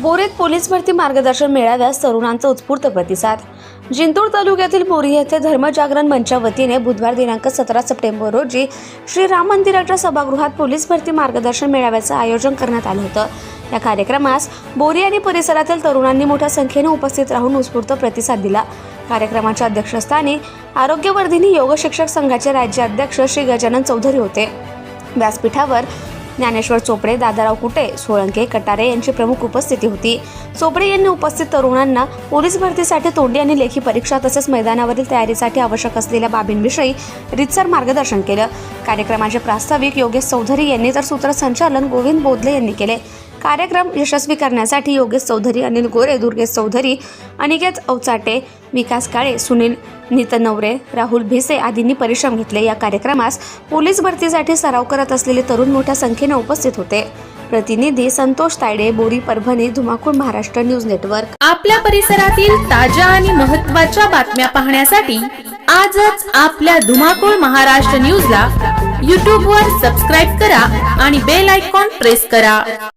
बोरीत police भरती मार्गदर्शन मेळाव्यास तरुणांचा उत्स्फूर्त प्रतिसाद. जिंतूर तालुक्यातील बोरी येथे धर्मजागरण मंचच्या वतीने बुधवार दिनांक सतरा सप्टेंबर रोजी श्री राम मंदिराच्या सभागृहात पोलीस भरती मार्गदर्शन मेळाव्याचं आयोजन करण्यात आलं होतं. या कार्यक्रमास बोरी आणि परिसरातील तरुणांनी मोठ्या संख्येने उपस्थित राहून उत्स्फूर्त प्रतिसाद दिला. कार्यक्रमाच्या अध्यक्षस्थानी आरोग्यवर्धिनी योग शिक्षक संघाचे राज्य अध्यक्ष श्री गजानन चौधरी होते. व्यासपीठावर ज्ञानेश्वर चोपडे दादाराव कुटे सोळंके कटारे यांची प्रमुख उपस्थिती होती. चोपडे यांनी उपस्थित तरुणांना पोलीस भरतीसाठी तोंडी आणि लेखी परीक्षा तसेच मैदानावरील तयारीसाठी आवश्यक असलेल्या बाबींविषयी रितसर मार्गदर्शन केलं. कार्यक्रमाचे प्रास्ताविक योगेश चौधरी यांनी तर सूत्रसंचालन गोविंद बोधले यांनी केले. कार्यक्रम यशस्वी करण्यासाठी योगेश चौधरी अनिल गोरे दुर्गेश चौधरी अनिकेत अवचाटे विकास काळे सुनील नितनवरे राहुल भिसे आदींनी परिश्रम घेतले. या कार्यक्रमास पोलीस भरतीसाठी सराव करत असलेले तरुण मोठ्या संख्येने उपस्थित होते. प्रतिनिधी संतोष तायडे बोरी परभणी धुमाकूळ महाराष्ट्र न्यूज नेटवर्क. आपल्या परिसरातील ताज्या आणि महत्त्वाच्या बातम्या पाहण्यासाठी आजच आपल्या धुमाकूळ महाराष्ट्र न्यूजला यूट्यूबवर सबस्क्राईब करा आणि बेल आयकॉन प्रेस करा.